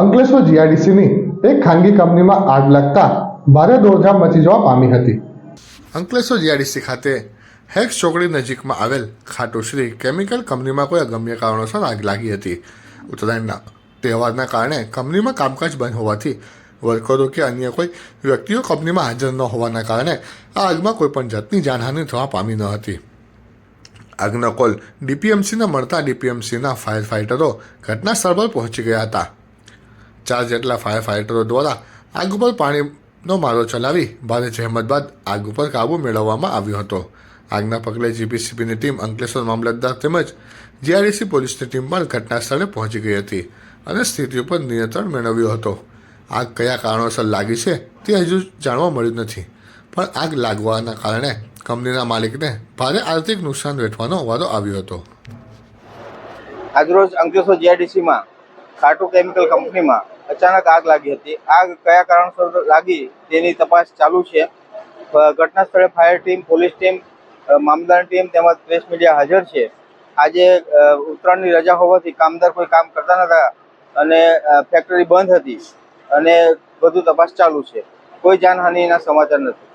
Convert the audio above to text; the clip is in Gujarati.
અંકલેશ્વર જીઆઈડીસીની એક ખાનગી કંપનીમાં આગ લાગતા ભારે દોડધામ મચી જવા પામી હતી. અંકલેશ્વર જીઆઈડીસી ખાતે હેક્સ ચોકડી નજીકમાં આવેલ ખાટુશ્રી કેમિકલ કંપનીમાં કોઈ અગમ્ય કારણોસર આગ લાગી હતી. ઉત્તરાયણના તહેવારના કારણે કંપનીમાં કામકાજ બંધ હોવાથી વર્કરો કે અન્ય કોઈ વ્યક્તિઓ કંપનીમાં હાજર ન હોવાના કારણે આ આગમાં કોઈપણ જાતની જાનહાનિ થવા પામી ન હતી. આગનો કોલ ડીપીએમસીને મળતા ડીપીએમસીના ફાયર ફાઇટરો ઘટના સ્થળ પર પહોંચી ગયા હતા. ચાર જેટલા ફાયર ફાઇટરો દ્વારા આગ ઉપર પાણીનો મારો ચલાવી ભારે જહેમત બાદ આગ ઉપર કાબૂ મેળવવામાં આવ્યો હતો. આગના પગલે જીપીસીબીની ટીમ અંકલેશ્વર મામલતદાર તેમજ જીઆરડીસી પોલીસની ટીમ પણ ઘટના સ્થળે પહોંચી ગઈ હતી અને સ્થિતિ ઉપર નિયંત્રણ મેળવ્યો હતો. આગ કયા કારણોસર લાગી છે તે હજુ જાણવા મળ્યું નથી. પણ આગ લાગવાના કારણે કંપનીના માલિકને ભારે આર્થિક નુકસાન વેઠવાનો વારો આવ્યો હતો. આજરોજ અંકલેશ્વર જીઆઈડીસીમાં ખાટુ કેમિકલ કંપનીમાં અચાનક આગ લાગી હતી. આગ કયા કારણસર લાગી તેની તપાસ ચાલુ છે. ઘટના સ્થળે ફાયર ટીમ પોલીસ ટીમ અ, ટીમ તેમજ પ્રેસ મીડિયા હાજર છે. આજે ઉત્તરાયણની રજા હોવાથી કામદાર કોઈ કામ કરતા નતા અને ફેક્ટરી બંધ હતી અને બધું તપાસ ચાલુ છે. કોઈ જાનહાનિના સમાચાર નથી.